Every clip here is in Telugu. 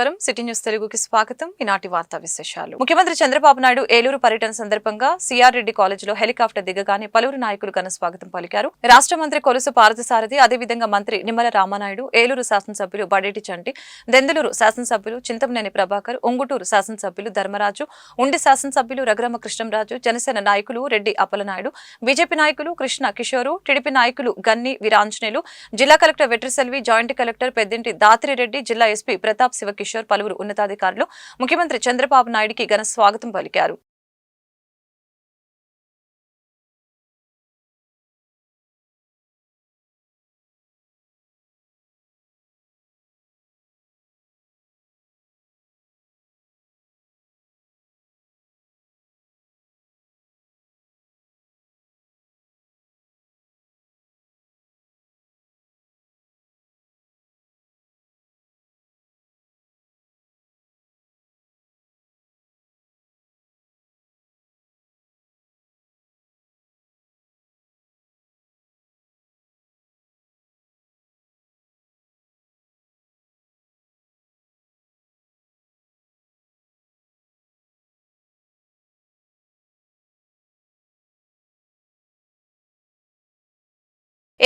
నమస్కారం. సిటీ న్యూస్ తెలుగుకి స్వాగతం. ఈనాటి వార్తా విశేషాలు. ముఖ్యమంత్రి చంద్రబాబు నాయుడు ఏలూరు పర్యటన సందర్భంగా సిఆర్ రెడ్డి కాలేజీలో హెలికాప్టర్ దిగగానే పలువురు నాయకులు ఘన స్వాగతం పలికారు. రాష్ట్ర మంత్రి కొలుసు పార్థసారథి అదేవిధంగా మంత్రి నిమ్మల రామానాయుడు ఏలూరు శాసనసభ్యులు బడేటి చంటి దెందులూరు శాసనసభ్యులు చింతమనేని ప్రభాకర్ ఉంగుటూరు శాసనసభ్యులు ధర్మరాజు ఉండి శాసనసభ్యులు రఘురామ కృష్ణంరాజు జనసేన నాయకులు రెడ్డి అప్పలనాయుడు బీజేపీ నాయకులు కృష్ణ కిషోరు టీడీపీ నాయకులు గన్ని వీరాంజనేయులు జిల్లా కలెక్టర్ వెట్రిసెల్వి జాయింట్ కలెక్టర్ పెద్దింటి దాత్రిరెడ్డి జిల్లా ఎస్పీ ప్రతాప్ శివకిషోర్ పలువురు ఉన్నతాధికారులు. ముఖ్యమంత్రి చంద్రబాబు నాయుడికి ఘన స్వాగతం పలికారు.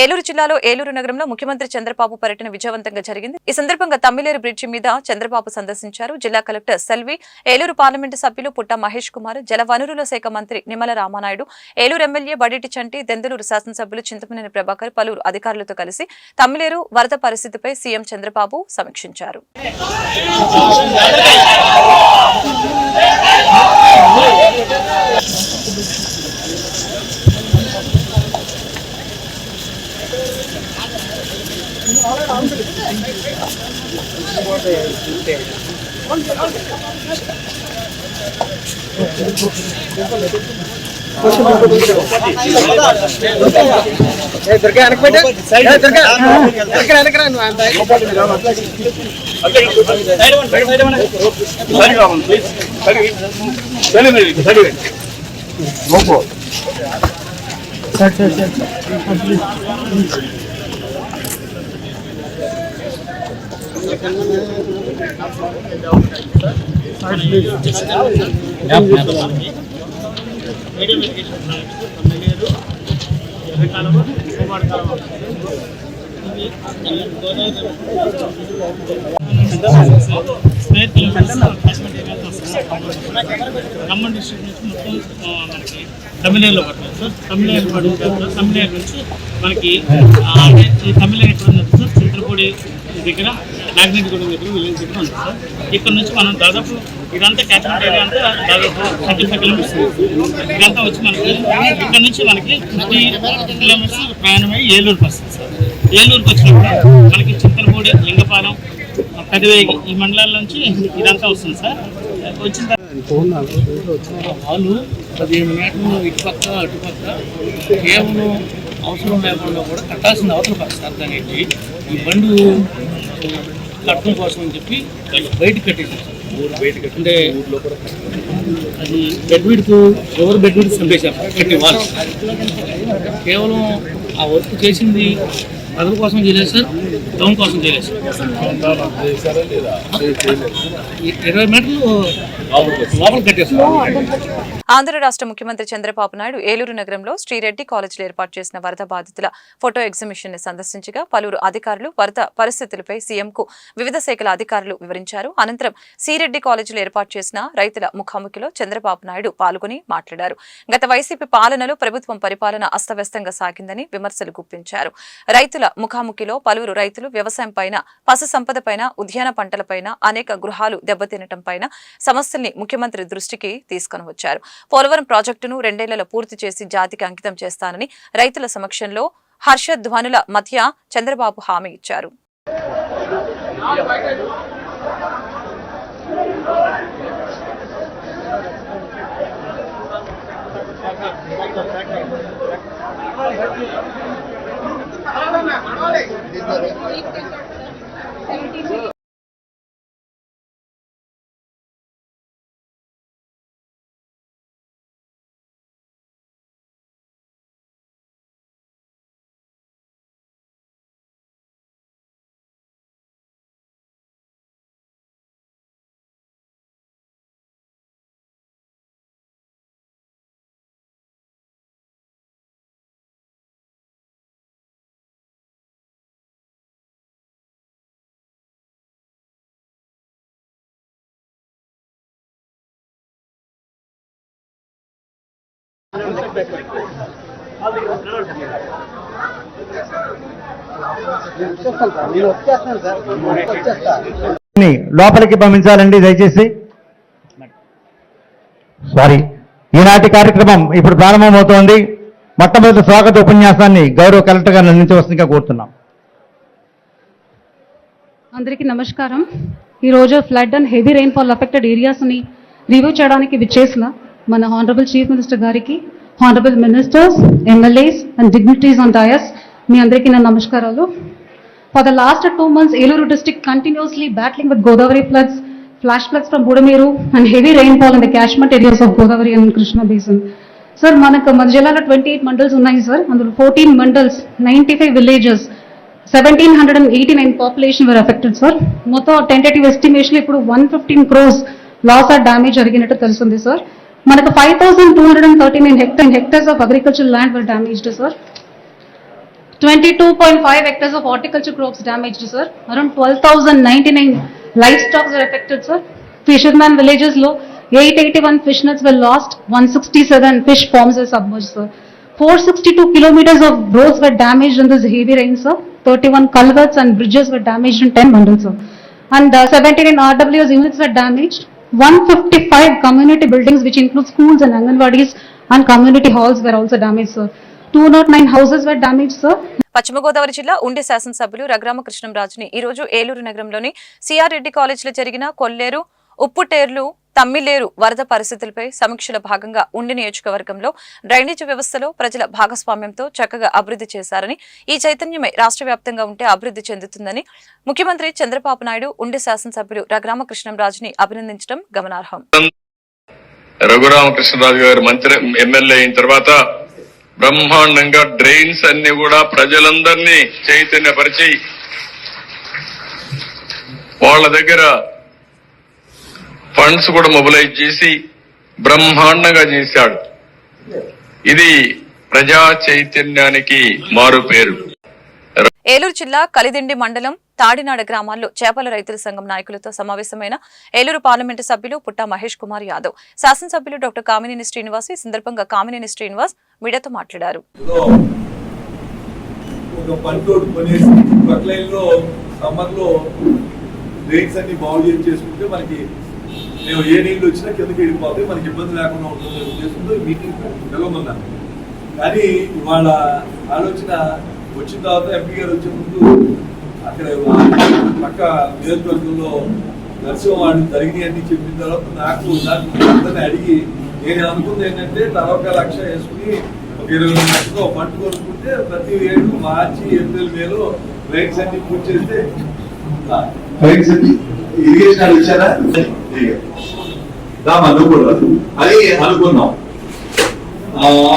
ఏలూరు జిల్లాలో ఏలూరు నగరంలో ముఖ్యమంత్రి చంద్రబాబు పర్యటన విజయవంతంగా జరిగింది. ఈ సందర్భంగా తమ్మిలేరు బ్రిడ్జి మీద చంద్రబాబు సందర్శించారు. జిల్లా కలెక్టర్ సెల్వి ఏలూరు పార్లమెంటు సభ్యులు పుట్ట మహేష్ కుమార్ జలవనరుల శాఖ మంత్రి నిమ్మల రామానాయుడు ఏలూరు ఎమ్మెల్యే బడిటి చంటి దెందలూరు శాసనసభ్యులు చింతమనేని ప్రభాకర్ పలువురు అధికారులతో కలిసి తమ్మిలేరు వరద పరిస్థితిపై సీఎం చంద్రబాబు సమీక్షించారు. దుర్గా వెనకబెట్టు ఏ, దుర్గా వెనకరా వెనకరా నువ్వు అంత సరే సరే సరే మీడియం ఇరిగేషన్ తొమ్మిదేరు ఎర్రకాలువ ఉమ్మడి కాలువ స్క్వేర్ కిలోమీటర్స్ క్యాచ్మెంట్ ఏరియాతో ఖమ్మం డిస్ట్రిక్ట్ నుంచి మొత్తం మనకి తమిళనాడులో పడుతుంది సార్ తమిళనాడు పడుతుంది తమిళనాడు నుంచి మనకి ఈ తమిళనాడు ఎక్కడ గుడి దగ్గర దగ్గర గుడి దగ్గర విలేజ్ దగ్గర ఉంది సార్. ఇక్కడ నుంచి మనం దాదాపు ఇదంతా క్యాచ్మెంట్ ఏరియా అంతా దాదాపు థర్టీ ఫైవ్ కిలోమీటర్స్ ఇదంతా వచ్చి మనకి ఇక్కడ నుంచి మనకి ఫిఫ్టీ కిలోమీటర్స్ ప్రయాణమై ఏలూరుకి వస్తుంది సార్. ఏలూరుకి వచ్చినప్పుడు మనకి చింతలపూడి లింగపాలెం పెదవేగి ఈ మండలాల నుంచి ఇదంతా వస్తుంది సార్. వచ్చిన తర్వాత వాళ్ళు పదిహేను మీటర్లు ఇటుపక్క అటుపక్క కేవలం అవసరం లేకుండా కూడా కట్టాల్సిన అవతల పక్క సార్ దాన్ని ఎత్తి ఈ బండు కట్టడం కోసం అని చెప్పి బయట కట్టేసారు అంటే అది బెడ్ విడ్కు ఎవరు బెడ్ చంపేశారు కట్టి వాళ్ళు. కేవలం ఆ వర్క్ చేసింది ప్రజల కోసం చేయలేదు సార్ టౌన్ కోసం చేయలేదు సార్. ఇరవై మీటర్లు ఆంధ్ర రాష్ట్ర ముఖ్యమంత్రి చంద్రబాబు నాయుడు ఏలూరు నగరంలో శ్రీరెడ్డి కాలేజీలో ఏర్పాటు చేసిన వరద బాధితుల ఫోటో ఎగ్జిబిషన్ని సందర్శించగా పలువురు అధికారులు వరద పరిస్థితులపై సీఎంకు వివిధ శాఖల అధికారులు వివరించారు. అనంతరం శ్రీరెడ్డి కాలేజీలో ఏర్పాటు చేసిన రైతుల ముఖాముఖిలో చంద్రబాబు నాయుడు పాల్గొని మాట్లాడారు. గత వైసీపీ పాలనలో ప్రభుత్వం పరిపాలన అస్తవ్యస్తంగా సాగిందని విమర్శలు గుప్పించారు. రైతుల ముఖాముఖిలో పలువురు రైతులు వ్యవసాయం పైన పశు సంపద పైన ఉద్యాన పంటలపైన అనేక గృహాలు దెబ్బతినటం పైన సమస్య సమస్యల్ని ముఖ్యమంత్రి దృష్టికి తీసుకొని వచ్చారు. పోలవరం ప్రాజెక్టును రెండేళ్ళలో పూర్తి చేసి జాతికి అంకితం చేస్తానని రైతుల సమక్షంలో హర్షధ్వనుల మధ్య చంద్రబాబు హామీ ఇచ్చారు. లోపలికి పంపించాలండి దయచేసి. సారీ ఈనాటి కార్యక్రమం ఇప్పుడు ప్రారంభమవుతోంది. మొట్టమొదటి స్వాగత ఉపన్యాసాన్ని గౌరవ కలెక్టర్ గారు అందించవలసిందిగా కోరుతున్నాం. అందరికీ నమస్కారం. ఈరోజు flood and heavy rainfall affected ఏరియాస్ని review చేయడానికి విచ్చేసిన మన హానరబుల్ చీఫ్ మినిస్టర్ గారికి honourable ministers MLAs and dignitaries on dais మీ అందరికీ నా నమస్కారాలు. For the last two months Eluru district continuously battling with Godavari floods flash floods from Budameru and heavy rainfall in the catchment areas of Godavari and Krishna basin sir మనకు మన జిల్లాలో ట్వంటీ ఎయిట్ మండల్స్ ఉన్నాయి సార్ అందులో fourteen mandals ninety five villages seventeen hundred and eighty nine population were affected sir మొత్తం టెంటేటివ్ ఎస్టిమేషన్ ఇప్పుడు one fifteen crores loss or damage జరిగినట్టు తెలుస్తుంది సార్ మనకు five thousand two hundred and thirty nine hectare hectares of agriculture land were damaged sir twenty two point five hectares of horticulture crops damaged sir around twelve thousand ninety nine livestocks are affected sir fisherman విలేజెస్లో eight eighty one fish nets were lost one sixty seven fish farms are submerge sir 462 kilometers of roads were damaged in this heavy rain, sir. 31 culverts and bridges were damaged in 10 mandals, sir. And uh, 79 RWS units were damaged. 155 community buildings, which include schools and Anganwadis and community halls were also damaged, sir. 209 houses were damaged, sir. పశ్చిమ గోదావరి జిల్లా ఉండి శాసనసభ్యులు రఘురామకృష్ణం రాజుని ఈరోజు ఏలూరు నగరంలోని సిఆర్ రెడ్డి కాలేజీలో జరిగిన కొల్లేరు ఉప్పుటేర్లు తమ్మిలేరు వరద పరిస్థితులపై సమీక్షల భాగంగా ఉండి నియోజకవర్గంలో డ్రైనేజ్ వ్యవస్థలో ప్రజల భాగస్వామ్యంతో చక్కగా అభివృద్ధి చేశారని ఈ చైతన్యమే రాష్ట్ర వ్యాప్తంగా ఉంటే అభివృద్ధి చెందుతుందని ముఖ్యమంత్రి చంద్రబాబు నాయుడు ఉండి శాసనసభ్యులు రఘురామకృష్ణంరాజుని అభినందించడం గమనార్హం. రఘురామకృష్ణరాజు గారు మంత్రి ఎమ్మెల్యే అయిన తర్వాత బ్రహ్మాండంగా డ్రైన్స్ అన్ని కూడా ప్రజలందరినీ చైతన్యపరిచి వాళ్ళ దగ్గర ఫండ్స్ కూడా మొబిలైజ్ చేసి బ్రహ్మాండంగా చేశాడు. ఇది ప్రజా చైతన్యానికి మారు పేరు. ఏలూరు జిల్లా కలిదిండి మండలం తాడినాడ గ్రామాల్లో చేపల రైతుల సంఘం నాయకులతో సమావేశమైన ఏలూరు పార్లమెంటు సభ్యులు పుట్టా మహేష్ కుమార్ యాదవ్ శాసనసభ్యులు డాక్టర్ కామినేని శ్రీనివాస్ ఈ సందర్భంగా కామినేని శ్రీనివాస్ మీడియాతో మాట్లాడారు. సమ్మర్లో అన్ని చేసుకుంటే మనకి మేము ఏ నీళ్ళు వచ్చినా కిందకి వెళ్ళిపోతాయి మనకి ఇబ్బంది లేకుండా ఉంటుంది ఉద్దేశంతో మీటింగ్ పిలవమన్నాను కానీ ఇవాళ ఆలోచన వచ్చిన తర్వాత ఎంపీ గారు వచ్చే ముందు అక్కడ పక్క నియోజకవర్గంలో నరసింహవాడు జరిగినాయి అన్ని చెప్పిన తర్వాత నాకు దాన్ని అందరిని అడిగి నేను అనుకుంది ఏంటంటే తలొక లక్ష వేసుకుని ఒక ఇరవై లక్షలు పంట కొనుక్కుంటే ప్రతి ఏడు మార్చి ఏప్రిల్ మేలో రైట్స్ అన్ని పూర్తి చేస్తే రైట్స్ అన్ని ఇరిగేషన్ ఇచ్చారా రామా నువ్వు కూడా అది అనుకున్నాం.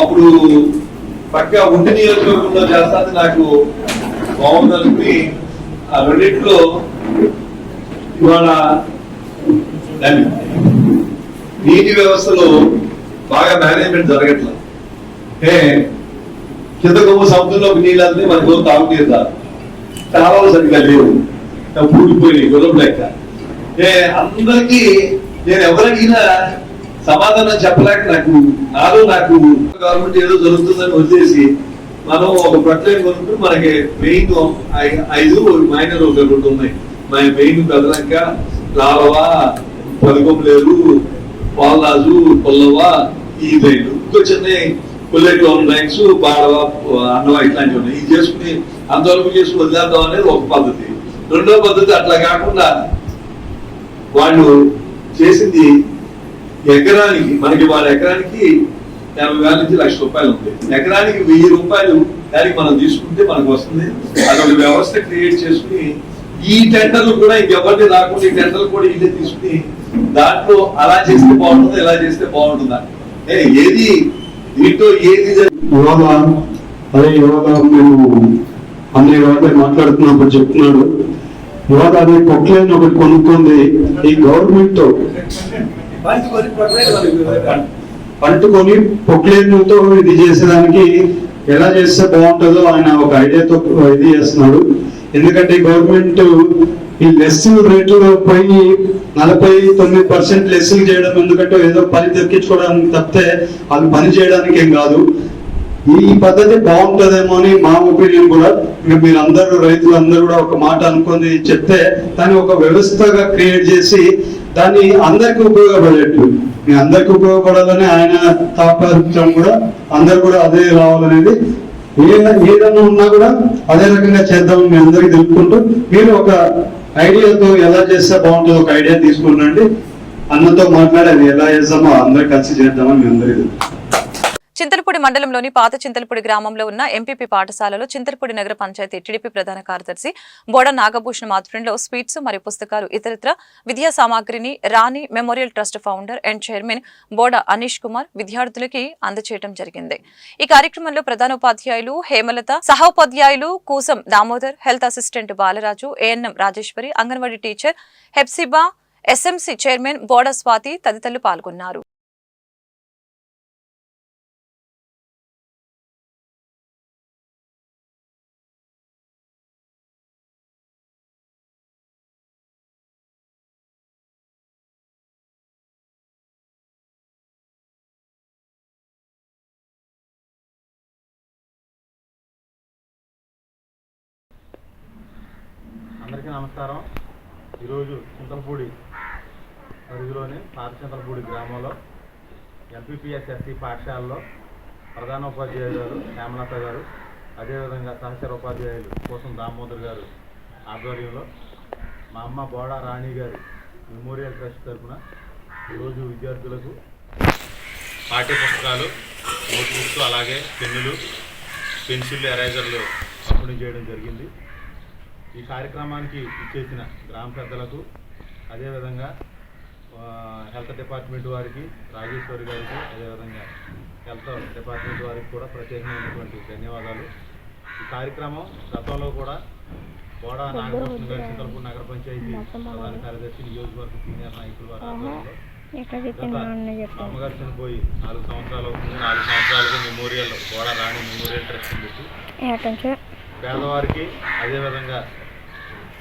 అప్పుడు పక్క ఉంటి నియోజకవర్గంలో చేస్తాను నాకు బాగుందనుకుని ఆ రెండింటిలో ఇవాళ నీటి వ్యవస్థలో బాగా మేనేజ్మెంట్ జరగట్లేదు. ఏ కింద కొమ్మ సముద్రంలో నీళ్ళు అంతే మనకు తాగునీరు రాదు కాలువలు సరిగ్గా లేవు. పూడిపోయినాయి గుర్రం లెక్క అందరికీ నేను ఎవరికైనా సమాధానం చెప్పలేక నాకు నాలో నాకు గవర్నమెంట్ ఏదో జరుగుతుందని వదిలేసి మనం ఒక ప్రొక్లైన్ కొనుక్కుంటే మనకి మెయిన్ ఐదు మైనర్ ఒక రెండు ఉన్నాయి. మన మెయిన్ కదలంక లాలవ పదకొండలేరు పాలరాజు పొల్లవ ఈ లైన్లు ఇంకో చిన్న పుల్లెట్లో లైన్స్ బాడవ అన్నవ ఇట్లాంటివి ఉన్నాయి. ఇది చేసుకుని అంతవరకు చేసి వదిలేద్దాం అనేది ఒక పద్ధతి. రెండో పద్ధతి అట్లా కాకుండా వాళ్ళు చేసింది ఎకరానికి మనకి వాళ్ళ ఎకరానికి యాభై వేల నుంచి లక్ష రూపాయలు ఉంది. ఎకరానికి వెయ్యి రూపాయలు దానికి మనం తీసుకుంటే మనకు వస్తుంది. అదొక వ్యవస్థ క్రియేట్ చేసుకుని ఈ టెండర్లు కూడా ఇంకెవరిని రాకుండా ఈ టెండర్లు కూడా ఇల్లే తీసుకుని దాంట్లో అలా చేస్తే బాగుంటుందా ఇలా చేస్తే బాగుంటుందా? ఏది దీంట్లో ఏది జరి- అదే ఇవాళ మేము అన్న మాట్లాడుతున్నప్పుడు చెప్తున్నాడు. ఇవాళ అది పొక్లేని ఒకటి కొనుక్కుంది ఈ గవర్నమెంట్ పంట కొని పట్టుకొని పొక్లేన్తో ఇది చేసేదానికి ఎలా చేస్తే బాగుంటుందో ఆయన ఒక ఐడియాతో ఇది చేస్తున్నాడు. ఎందుకంటే గవర్నమెంట్ ఈ లెస్సులు రేట్లు పోయి నలభై తొమ్మిది పర్సెంట్ లెస్సులు చేయడం ఎందుకంటే ఏదో పని దక్కించుకోవడానికి తప్పితే వాళ్ళు పని చేయడానికి ఏం కాదు. ఈ పద్ధతి బాగుంటుందేమో అని మా ఒపీనియన్ కూడా. ఇక మీరు అందరూ కూడా ఒక మాట అనుకొని చెప్తే దాన్ని ఒక వ్యవస్థగా క్రియేట్ చేసి దాన్ని అందరికి ఉపయోగపడేట్టు. మీ అందరికి ఉపయోగపడాలని ఆయన తాపత్రం కూడా అందరు కూడా అదే రావాలనేది. ఏదైనా ఏదైనా ఉన్నా కూడా అదే రకంగా చేద్దాం మీ అందరికి తెలుపుకుంటూ మీరు ఒక ఐడియాతో ఎలా చేస్తే బాగుంటుందో ఒక ఐడియా తీసుకుంటండి అన్నతో మాట్లాడి అది ఎలా చేద్దామో అందరు కలిసి చేద్దామని మీ అందరికీ తెలుపు చింతలపూడి మండలంలోని పాత చింతలపూడి గ్రామంలో ఉన్న ఎంపీపీ పాఠశాలలో చింతలపూడి నగర పంచాయతీ టీడీపీ ప్రధాన కార్యదర్శి బోడ నాగభూషణం ఆధ్వర్యంలో స్వీట్స్ మరియు పుస్తకాలు ఇతరత్ర విద్యా సామాగ్రిని Rani memorial trust founder and chairman Boda Anish Kumar విద్యార్థులకి అందచేయడం జరిగింది. ఈ కార్యక్రమంలో ప్రధానోపాధ్యాయులు Hemalatha సహోపాధ్యాయులు Koosam Damodar health assistant Balaraju ANM Rajeswari anganwadi teacher Hepsiba SMC chairman Boda Swathi తదితరులు పాల్గొన్నారు. అందరికీ నమస్కారం. ఈరోజు చింతలపూడి పరిధిలోని పాత చింతలపూడి గ్రామంలో ఎంపీపీఎస్ ఎస్సీ పాఠశాలలో ప్రధాన ఉపాధ్యాయులు గారు హేమలత గారు అదేవిధంగా సహచర ఉపాధ్యాయులు కోసం దామోదర్ గారు ఆధ్వర్యంలో మా అమ్మ బోడా రాణి గారి మెమోరియల్ ట్రస్ట్ తరఫున ఈరోజు విద్యార్థులకు పాఠ్య పుస్తకాలు నోట్బుక్స్ అలాగే పెన్నులు పెన్సిల్ ఎరేజర్లు పంపిణీ చేయడం జరిగింది. ఈ కార్యక్రమానికి ఇచ్చేసిన గ్రామ పెద్దలకు అదేవిధంగా హెల్త్ డిపార్ట్మెంట్ వారికి రాజేశ్వరి గారికి అదేవిధంగా హెల్త్ డిపార్ట్మెంట్ వారికి కూడా ప్రత్యేకమైనటువంటి ధన్యవాదాలు. ఈ కార్యక్రమం గతంలో కూడా బోడా నాగభూషణ గారి నగర పంచాయతీ ప్రధాన కార్యదర్శి నియోజకవర్గ సీనియర్ నాయకులు వారి అమ్మగారు చనిపోయి నాలుగు సంవత్సరాలు అవుతుంది నాలుగు సంవత్సరాలుగా memorial Boda Rani memorial trust పెట్టి పేదవారికి అదేవిధంగా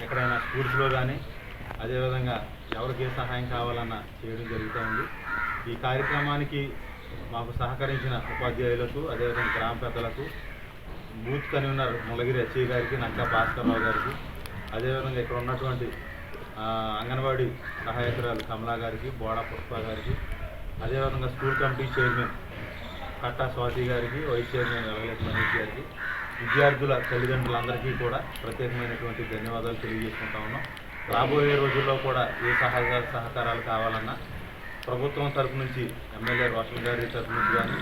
ఎక్కడైనా స్కూల్స్లో కానీ అదేవిధంగా ఎవరికి ఏ సహాయం కావాలన్నా చేయడం జరుగుతూ ఉంది. ఈ కార్యక్రమానికి మాకు సహకరించిన ఉపాధ్యాయులకు అదేవిధంగా గ్రామ పెద్దలకు బూత్ కన్వీనర్ ములగిరి అచ్చయ్య గారికి నక్కా భాస్కర్రావు గారికి అదేవిధంగా ఇక్కడ ఉన్నటువంటి అంగన్వాడీ సహాయకురాలు కమలా గారికి బోడా పుష్ప గారికి అదేవిధంగా school committee chairman Katta Swathi గారికి వైస్ చైర్మన్ వెలగలేటి మహేష్ గారికి విద్యార్థుల తల్లిదండ్రులందరికీ కూడా ప్రత్యేకమైనటువంటి ధన్యవాదాలు తెలియజేసుకుంటా ఉన్నాం. రాబోయే రోజుల్లో కూడా ఏ సహాయ సహకారాలు కావాలన్నా ప్రభుత్వం తరపు నుంచి ఎమ్మెల్యే రోషన్ గారి తరపు నుంచి కానీ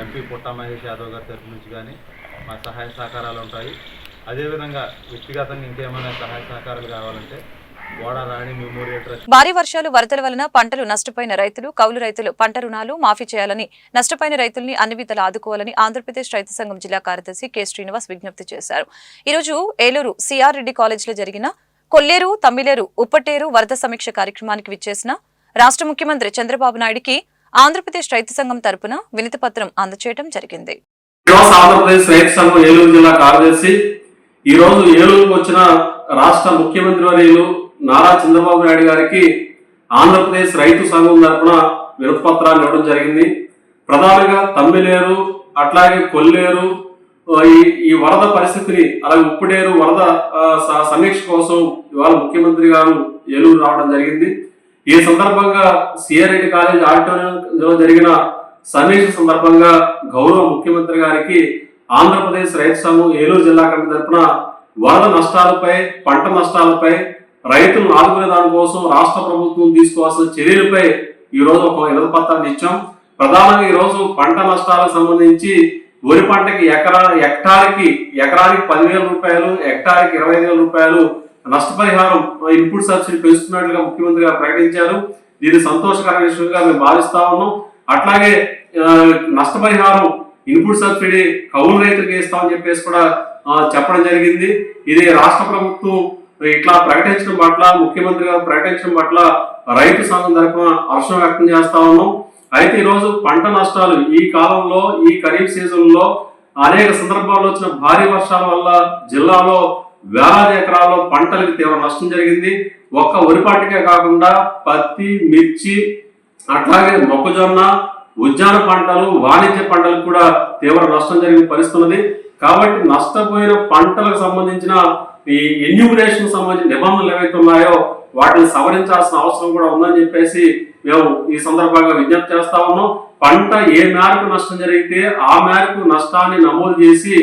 ఎంపీ పుట్టా మహేష్ యాదవ్ గారి తరపు నుంచి కానీ మా సహాయ సహకారాలు ఉంటాయి. అదేవిధంగా వ్యక్తిగతంగా ఇంకేమైనా సహాయ సహకారాలు కావాలంటే భారీ వర్షాలు వరదల వలన పంటలు నష్టపోయిన రైతులు కౌలు రైతులు పంట రుణాలు మాఫీ చేయాలని నష్టపోయిన రైతుల్ని అన్ని విధాలు ఆదుకోవాలని ఆంధ్రప్రదేశ్ రైతు సంఘం జిల్లా కార్యదర్శి కె. శ్రీనివాస్ విజ్ఞప్తి చేశారు. ఈ రోజు ఏలూరు సిఆర్ రెడ్డి కాలేజీలో జరిగిన కొల్లేరు తమ్మిలేరు ఉప్పటేరు వరద సమీక్ష కార్యక్రమానికి విచ్చేసిన రాష్ట్ర ముఖ్యమంత్రి చంద్రబాబు నాయుడికి ఆంధ్రప్రదేశ్ రైతు సంఘం తరపున వినతి పత్రం అందజేయడం జరిగింది. ఈరోజు ఆంధ్రప్రదేశ్ రైతు సంఘం ఏలూరు జిల్లా కార్యదర్శి ఈ రోజు ఏలూరుకు వచ్చిన రాష్ట్ర ముఖ్యమంత్రి వర్యులు నారా చంద్రబాబు నాయుడు గారికి ఆంధ్రప్రదేశ్ రైతు సంఘం తరపున వినతిపత్రాన్ని ఇవ్వడం జరిగింది. ప్రధానంగా తమ్మిలేరు అట్లాగే కొల్లేరు ఈ ఈ వరద పరిస్థితిని అలాగే ఉప్పుడేరు వరద సమీక్ష కోసం ఇవాళ ముఖ్యమంత్రి గారు ఏలూరు రావడం జరిగింది. ఈ సందర్భంగా సిఆర్రెడ్డి కాలేజ్ ఆడిటోరియంలో జరిగిన సమీక్ష సందర్భంగా గౌరవ ముఖ్యమంత్రి గారికి ఆంధ్రప్రదేశ్ రైతు సంఘం ఏలూరు జిల్లా కమిటీ తరఫున వరద నష్టాలపై పంట నష్టాలపై రైతులను ఆదుకునే దానికోసం రాష్ట్ర ప్రభుత్వం తీసుకోవాల్సిన చర్యలపై ఈ రోజు ఒక వినతి పత్రాన్ని ఇచ్చాం. ప్రధానంగా ఈ రోజు పంట నష్టాలకు సంబంధించి వరి పంటకి ఎకరా హెక్టార్కి ఎకరానికి పదివేల రూపాయలు హెక్టార్కి ఇరవై వేల రూపాయలు నష్టపరిహారం ఇన్పుట్ సబ్సిడీ పెంచుతున్నట్లుగా ముఖ్యమంత్రి గారు ప్రకటించారు. దీన్ని సంతోషకరమైన విషయంగా మేము భావిస్తా ఉన్నాం. అట్లాగే నష్టపరిహారం ఇన్పుట్ సబ్సిడీ కౌలు రైతులకు ఇస్తామని చెప్పేసి కూడా చెప్పడం జరిగింది. ఇది రాష్ట్ర ప్రభుత్వం ఇట్లా ప్రకటించడం పట్ల ముఖ్యమంత్రి గారు ప్రకటించడం పట్ల రైతు సంఘం తరఫున హర్షం వ్యక్తం చేస్తా ఉన్నాం. అయితే ఈరోజు పంట నష్టాలు ఈ కాలంలో ఈ ఖరీఫ్ సీజన్లో అనేక సందర్భాల్లో వచ్చిన భారీ వర్షాల వల్ల జిల్లాలో వేలాది ఎకరాల్లో పంటలకు తీవ్ర నష్టం జరిగింది. ఒక్క వరిపాటికే కాకుండా పత్తి మిర్చి అట్లాగే మొక్కజొన్న ఉద్యాన పంటలు వాణిజ్య పంటలకు కూడా తీవ్ర నష్టం జరిగిన పరిస్థితున్నది కాబట్టి నష్టపోయిన పంటలకు సంబంధించిన ఈ ఎన్యూమినేషన్ సంబంధించిన నిబంధనలు ఏవైతే ఉన్నాయో వాటిని సవరించాల్సిన అవసరం కూడా ఉందని చెప్పేసి మేము ఈ సందర్భంగా విజ్ఞప్తి చేస్తా ఉన్నాం. పంట ఏ మేరకు నష్టం జరిగితే ఆ మేరకు నష్టాన్ని నమోదు చేసి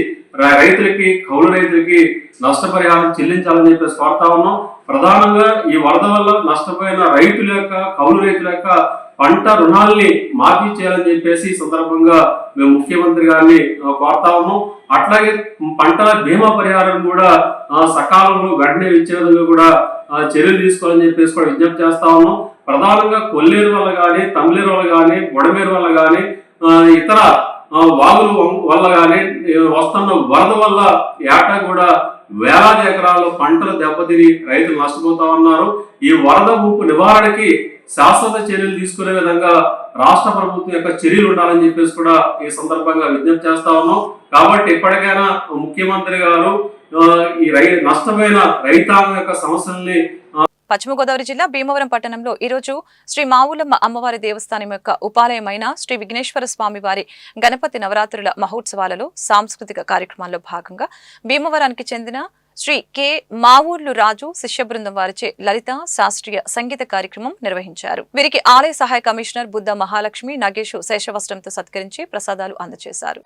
రైతులకి కౌలు రైతులకి నష్టపరిహారం చెల్లించాలని చెప్పేసి కోరుతా ఉన్నాం. ప్రధానంగా ఈ వరద వల్ల నష్టపోయిన రైతుల యొక్క కౌలు రైతుల యొక్క పంట రుణాల్ని మాఫీ చేయాలని చెప్పేసి ఈ సందర్భంగా మేము ముఖ్యమంత్రి గారిని కోరుతా ఉన్నాం. అట్లాగే పంటల బీమా పరిహారం కూడా సకాలంలో వెంటనే ఇచ్చే విధంగా కూడా చర్యలు తీసుకోవాలని చెప్పేసి కూడా విజ్ఞప్తి చేస్తా ఉన్నాం. ప్రధానంగా కొల్లేరు వల్ల కానీ తమిళేరు వల్ల కానీ బొడమేరు వల్ల కానీ ఇతర వాగులు వాగుల వల్ల కానీ వస్తున్న వరద వల్ల ఏటా కూడా వేలాది ఎకరాలు పంటలు దెబ్బతిని రైతులు నష్టపోతా ఉన్నారు. ఈ వరద ముప్పు నివారణకి శాశ్వత చర్యలు తీసుకునే విధంగా రాష్ట్ర ప్రభుత్వం యొక్క చర్యలు ఉండాలని చెప్పేసి కూడా ఈ సందర్భంగా విజ్ఞప్తి చేస్తా ఉన్నాం. కాబట్టి ఎప్పటికైనా ముఖ్యమంత్రి గారు ఈ రై నష్టమైన రైతాంగం యొక్క సమస్యల్ని పశ్చిమ గోదావరి జిల్లా భీమవరం పట్టణంలో ఈరోజు శ్రీ మావులమ్మ అమ్మవారి దేవస్థానం యొక్క ఉపాలయమైన శ్రీ విఘ్నేశ్వర స్వామి వారి గణపతి నవరాత్రుల మహోత్సవాలలో సాంస్కృతిక కార్యక్రమాల్లో భాగంగా భీమవరానికి చెందిన శ్రీ కె మావూర్లు రాజు శిష్య బృందం వారిచే లలిత శాస్త్రీయ సంగీత కార్యక్రమం నిర్వహించారు. వీరికి ఆలయ సహాయ కమిషనర్ బుద్ధ మహాలక్ష్మి నగేష్ శేషవస్త్రంతో సత్కరించి ప్రసాదాలు అందజేశారు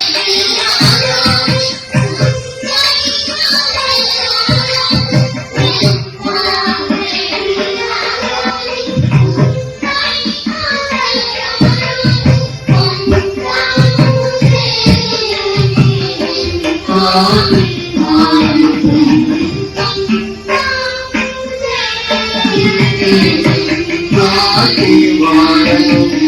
ఏలూరు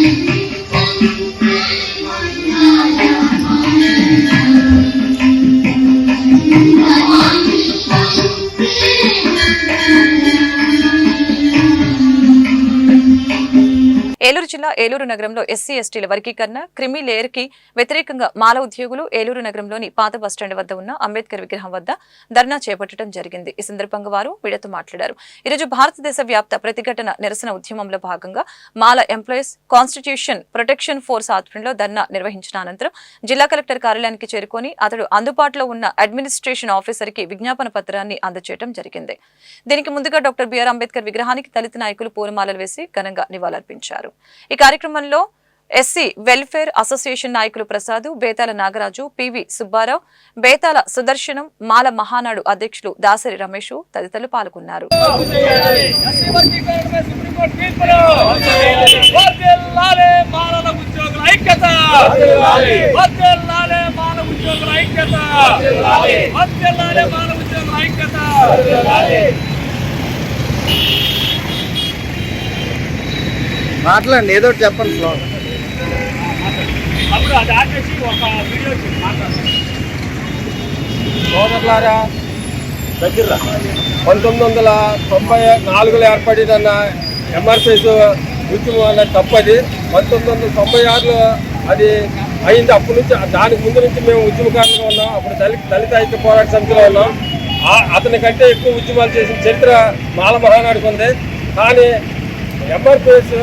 జిల్లా ఏలూరు నగరంలో ఎస్సీ ఎస్టీల వర్గీకరణ క్రిమి లేయర్కి వ్యతిరేకంగా మాల ఉద్యోగులు ఏలూరు నగరంలోని పాత బస్టాండ్ వద్ద ఉన్న అంబేద్కర్ విగ్రహం వద్ద ధర్నా చేపట్టడం జరిగింది. ఈ సందర్భంగా వారు మీడియాతో మాట్లాడారు. ఈరోజు భారతదేశ వ్యాప్త ప్రతిఘటన నిరసన ఉద్యమంలో భాగంగా Mala employees constitution protection force ఆధ్వర్యంలో ధర్నా నిర్వహించిన అనంతరం జిల్లా కలెక్టర్ కార్యాలయానికి చేరుకొని అతడు అందుబాటులో ఉన్న అడ్మినిస్ట్రేషన్ ఆఫీసర్కి విజ్ఞాపన పత్రాన్ని అందజేయడం జరిగింది. దీనికి ముందుగా డాక్టర్ బిఆర్ అంబేద్కర్ విగ్రహానికి దళిత నాయకులు పూలమాలలు వేసి ఘనంగా నివాళులర్పించారు. ఈ కార్యక్రమంలో ఎస్సీ వెల్ఫేర్ అసోసియేషన్ నాయకులు ప్రసాద్ బేతాల నాగరాజు పివి సుబ్బారావు బేతాల సుదర్శనం మాల మహానాడు అధ్యక్షులు దాసరి రమేష్ తదితరులు పాల్గొన్నారు. ఐక్యత వర్ధిల్లాలే మానవ ఉద్యోగుల ఐక్యత వర్ధిల్లాలే మానవ ఉద్యోగుల ఐక్యత మాట్లాడండి ఏదో ఒకటి చెప్పండి స్లో అప్పుడు అది ఆపేసి ఒక వీడియో చేసి మాట్లాడాలి సోదరులారా దగ్గర పంతొమ్మిది వందల తొంభై నాలుగులో ఏర్పడిన ఎంఆర్పిఎస్ ఉద్యమం అనే తప్పది. పంతొమ్మిది వందల తొంభై ఆరులో అది అయింది. అప్పటి నుంచి దానికి ముందు నుంచి మేము ఉద్యమకారులుగా ఉన్నాం. అప్పుడు దళిత దళిత ఐక్య పోరాట సమితిలో ఉన్నాం. ఆ- అతని కంటే ఎక్కువ ఉద్యమాలు చేసిన చరిత్ర మాల మహానాడుకు ఉంది కానీ ఎంఆర్పిఎస్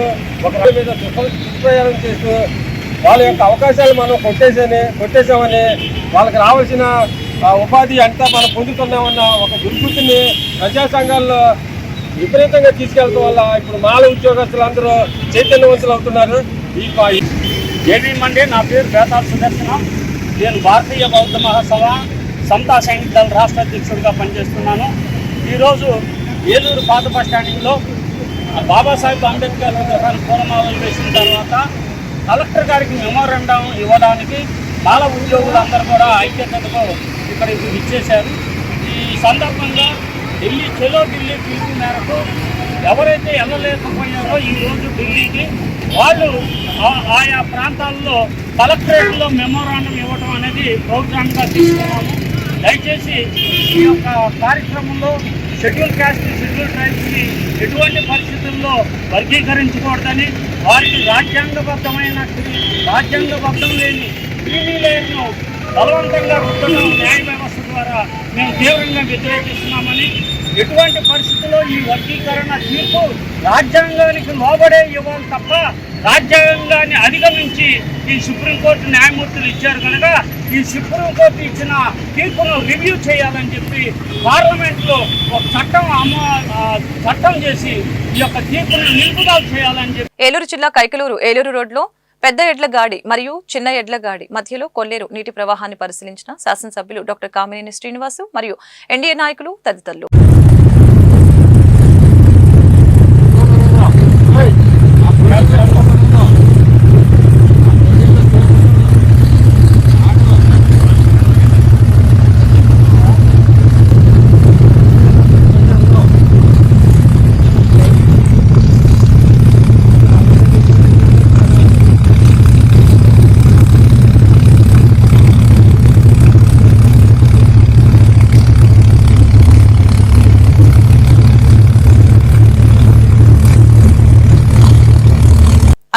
ఒక మీద దుష్ప్ర- దుష్ప్రయోగం చేస్తూ వాళ్ళ యొక్క అవకాశాలు మనం కొట్టేసని కొట్టేసామని వాళ్ళకి రావాల్సిన ఉపాధి అంతా మనం పొందుతున్నామన్న ఒక దుర్బుద్ధిని ప్రజా సంఘాల్లో విపరీతంగా తీసుకెళ్ళడం వల్ల ఇప్పుడు మాల ఉద్యోగస్తులు అందరూ చైతన్యవంతులు అవుతున్నారు. ఈ ప- నా పేరు వేతాల సుదర్శనం. నేను భారతీయ బౌద్ధ మహాసభ సంతా సైనిక దళ రాష్ట్ర అధ్యక్షుడిగా పనిచేస్తున్నాను. ఈరోజు ఏలూరు పాత బస్ స్టాండింగ్లో బాబాసాహెబ్ అంబేద్కర్ విగ్రహాన్ని పూలమాలలు వేసిన తర్వాత కలెక్టర్ గారికి మెమోరెండం ఇవ్వడానికి మాల ఉద్యోగులందరూ కూడా ఐక్యతతో ఇక్కడికి ఇచ్చేశారు. ఈ సందర్భంగా ఢిల్లీ చెలో ఢిల్లీ పిలుపు మేరకు ఎవరైతే వెళ్ళలేకపోయారో ఈ రోజు ఢిల్లీకి వాళ్ళు ఆ- ఆయా ప్రాంతాల్లో కలెక్టరేట్లో మెమోరాండం ఇవ్వడం అనేది ప్రోగ్రామ్గా తీసుకున్నాము. దయచేసి ఈ యొక్క కార్యక్రమంలో షెడ్యూల్ క్యాస్ట్ షెడ్యూల్ ట్రైబ్స్ని ఎటువంటి పరిస్థితుల్లో వర్గీకరించకూడదని వారికి రాజ్యాంగబద్ధమైన రాజ్యాంగబద్ధం లేని క్రీమీ లేయర్ను బలవంతంగా గుర్తున్న న్యాయ వ్యవస్థ ద్వారా మేము తీవ్రంగా వ్యతిరేకిస్తున్నామని ఎటువంటి పరిస్థితుల్లో ఈ వర్గీకరణ తీర్పు రాజ్యాంగానికి లోబడే ఇవ్వాలి తప్ప రాజ్యాంగాన్ని అధిగమించి ఈ సుప్రీంకోర్టు న్యాయమూర్తులు ఇచ్చారు కనుక ఈ సుప్రీంకోర్టు ఇచ్చిన తీర్పును రివ్యూ చేయాలని చెప్పి పార్లమెంట్లో ఒక చట్టం ఆ, చట్టం చేసి ఈ యొక్క తీర్పును నిలుపుదల చేయాలని చెప్పి ఏలూరు జిల్లా కైకలూరు ఏలూరు రోడ్లో పెద్ద ఎడ్ల గాడి మరియు చిన్న ఎడ్ల గాడి మధ్యలో కొల్లేరు నీటి ప్రవాహాన్ని పరిశీలించిన శాసనసభ్యులు డాక్టర్ కామినేని శ్రీనివాసు మరియు ఎన్డీఏ నాయకులు తదితరులు.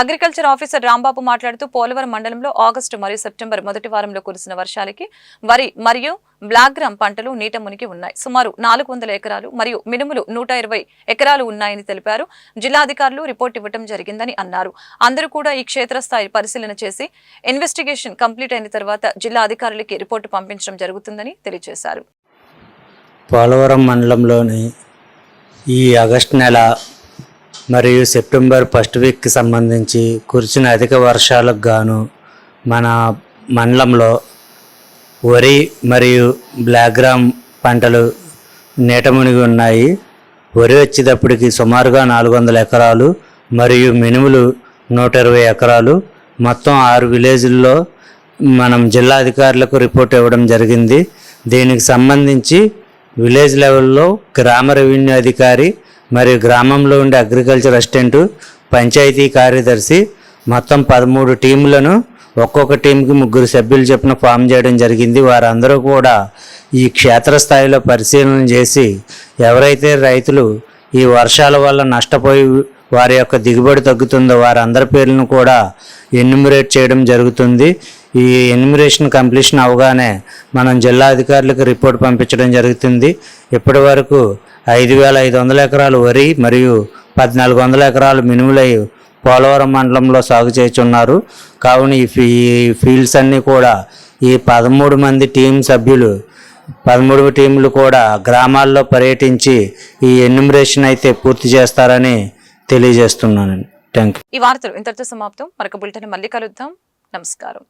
అగ్రికల్చర్ ఆఫీసర్ రాంబాబు మాట్లాడుతూ పోలవరం మండలంలో ఆగస్టు మరియు సెప్టెంబర్ మొదటి వారంలో కురిసిన వర్షాలకి వరి మరియు బ్లాగ్రామ్ పంటలు నీట మునిగి ఉన్నాయి. సుమారు నాలుగు వందల ఎకరాలు మరియు మినుములు నూట ఇరవై ఎకరాలు ఉన్నాయని తెలిపారు. జిల్లా అధికారులు రిపోర్ట్ ఇవ్వడం జరిగిందని అన్నారు. అందరూ కూడా ఈ క్షేత్రస్థాయి పరిశీలన చేసి ఇన్వెస్టిగేషన్ కంప్లీట్ అయిన తర్వాత జిల్లా అధికారులకి రిపోర్టు పంపించడం జరుగుతుందని తెలియజేశారు. పోలవరం మండలంలోని ఈ ఆగస్ట్ నెల మరియు సెప్టెంబర్ ఫస్ట్ వీక్కి సంబంధించి కురిసిన అధిక వర్షాలకు గాను మన మండలంలో వరి మరియు బ్లాక్గ్రామ్ పంటలు నీట మునిగి ఉన్నాయి. వరి వచ్చేటప్పటికి సుమారుగా నాలుగు వందల ఎకరాలు మరియు మినుములు నూట ఇరవై ఎకరాలు. మొత్తం ఆరు విలేజ్ల్లో మనం జిల్లా అధికారులకు రిపోర్ట్ ఇవ్వడం జరిగింది. దీనికి సంబంధించి విలేజ్ లెవెల్లో గ్రామ రెవెన్యూ అధికారి మరియు గ్రామంలో ఉండే అగ్రికల్చర్ అసిస్టెంట్ పంచాయతీ కార్యదర్శి మొత్తం పదమూడు టీములను ఒక్కొక్క టీంకి ముగ్గురు సభ్యులు చెప్పిన ఫామ్ చేయడం జరిగింది. వారందరూ కూడా ఈ క్షేత్రస్థాయిలో పరిశీలన చేసి ఎవరైతే రైతులు ఈ వర్షాల వల్ల నష్టపోయి వారి యొక్క దిగుబడి తగ్గుతుందో వారందరి పేర్లను కూడా ఎన్యూమరేట్ చేయడం జరుగుతుంది. ఈ ఎన్యూమరేషన్ కంప్లీషన్ అవగానే మనం జిల్లా అధికారులకు రిపోర్ట్ పంపించడం జరుగుతుంది. ఇప్పటి వరకు ఐదు వేల ఐదు వందల ఎకరాలు వరి మరియు పద్నాలుగు వందల ఎకరాలు మినుములై పోలవరం మండలంలో సాగు చేస్తున్నారు. కావున ఈ ఫీల్డ్స్ అన్నీ కూడా ఈ పదమూడు మంది టీం సభ్యులు పదమూడు టీంలు కూడా గ్రామాల్లో పర్యటించి ఈ ఎన్యుమరేషన్ అయితే పూర్తి చేస్తారని తెలియజేస్తున్నాను. థ్యాంక్ ఈ వార్తలు ఇంతటితో సమాప్తం. మరొక బులెటిన్ మళ్ళీ కలుద్దాం. నమస్కారం.